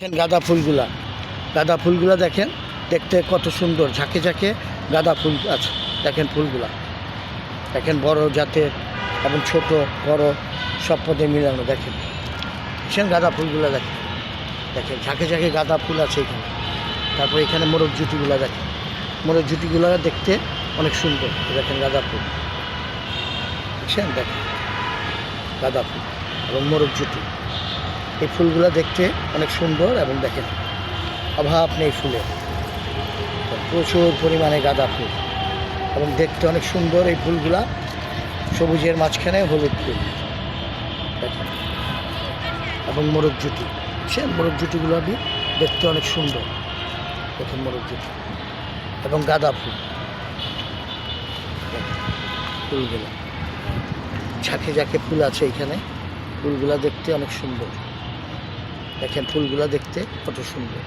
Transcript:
দেখেন গাঁদা ফুলগুলা। গাঁদা ফুলগুলা দেখেন, দেখতে কত সুন্দর। ঝাঁকে ঝাঁকে গাঁদা ফুল আছে, দেখেন ফুলগুলা। দেখেন বড় জাতের এবং ছোট, বড়, সব পদে মিলানো, দেখেন। দেখছেন গাঁদা ফুলগুলা দেখেন। দেখেন, ঝাঁকে ঝাঁকে গাঁদা ফুল আছে এখানে। তারপর এখানে মোরগ জুটিগুলা দেখেন। মোরগ জুটিগুলো দেখতে অনেক সুন্দর, দেখেন গাঁদা ফুল। দেখছেন দেখেন। গাঁদা ফুল এবং মোরগ জুটি এই ফুলগুলো দেখতে অনেক সুন্দর এবং দেখেন, অভাব নেই ফুলের প্রচুর পরিমাণে গাঁদা ফুল এবং দেখতে অনেক সুন্দর এই ফুলগুলা। সবুজের মাঝখানে হলুদ ফুল। দেখেন। এবং মোরগ জুটি। সে মোরগ জুটিগুলো আমি দেখতে অনেক সুন্দর। দেখেন মোরগ জুটি এবং গাঁদা ফুল। ফুলগুলো। ঝাঁকে ঝাঁকে ফুল আছে এখানে। ফুলগুলা দেখতে অনেক সুন্দর। দেখেন ফুলগুলো দেখতে কত সুন্দর।